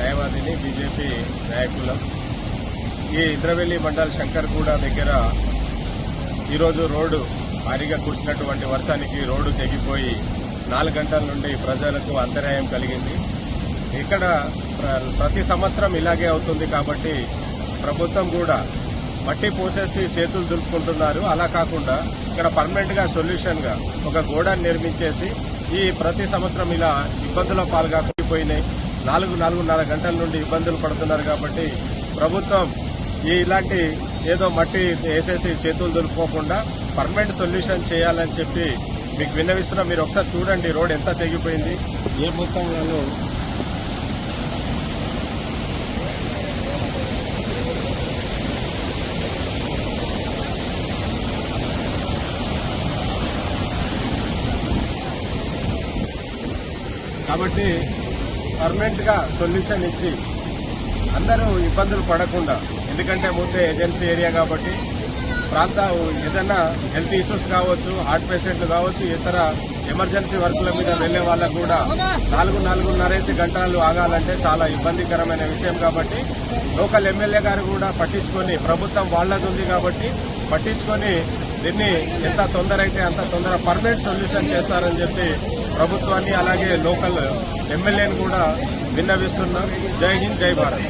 న్యాయవాదిని BJP నాయకులం. ఈ ఇంద్రవెల్లి మండల్ శంకర్గూడ దగ్గర ఈరోజు రోడ్డు భారీగా కురిసినటువంటి వర్షానికి రోడ్డు తెగిపోయి నాలుగు గంటల నుండి ప్రజలకు అంతరాయం కలిగింది. ఇక్కడ ప్ర- ప్రతి సంవత్సరం ఇలాగే అవుతుంది కాబట్టి ప్రభుత్వం కూడా మట్టి పోసేసి చేతులు దులుపుకుంటున్నారు. అలా కాకుండా ఇక్కడ పర్మనెంట్గా సొల్యూషన్గా ఒక గోడను నిర్మించేసి ఈ ప్రతి సంవత్సరం ఇలా ఇబ్బందుల పాలుగా పోయినాయి. నాలుగు నాలుగున్నర గంటల నుండి ఇబ్బందులు పడుతున్నారు కాబట్టి ప్రభుత్వం ఈ ఇలాంటి ఏదో మట్టి వేసేసి చేతులు దులుపుకోకుండా పర్మనెంట్ సొల్యూషన్ చేయాలని చెప్పి మీకు విన్నవిస్తున్నా. మీరు ఒకసారి చూడండి రోడ్ ఎంత తెగిపోయింది. ఏ మొత్తంలో కాబట్టి పర్మనెంట్గా సొల్యూషన్ ఇచ్చి అందరూ ఇబ్బందులు పడకుండా ఎందుకంటే ముందే ఏజెన్సీ ఏరియా కాబట్టి ప్రాంత ఏదైనా హెల్త్ ఇష్యూస్ కావచ్చు హార్ట్ పేషెంట్లు కావచ్చు ఇతర ఎమర్జెన్సీ వర్కుల మీద వెళ్ళే వాళ్ళకు కూడా నాలుగు నాలుగున్నరేసి గంటలు ఆగాలంటే చాలా ఇబ్బందికరమైన విషయం కాబట్టి లోకల్ ఎమ్మెల్యే గారు కూడా పట్టించుకొని ప్రభుత్వం వాళ్ళది ఉంది కాబట్టి పట్టించుకొని దీన్ని ఎంత తొందర అయితే అంత తొందర పర్మనెంట్ సొల్యూషన్ చేస్తారని చెప్పి ప్రభుత్వాన్ని అలాగే లోకల్ ఎమ్మెల్యేని కూడా విన్నవిస్తున్నాం. జై హింద్ జై భారత్.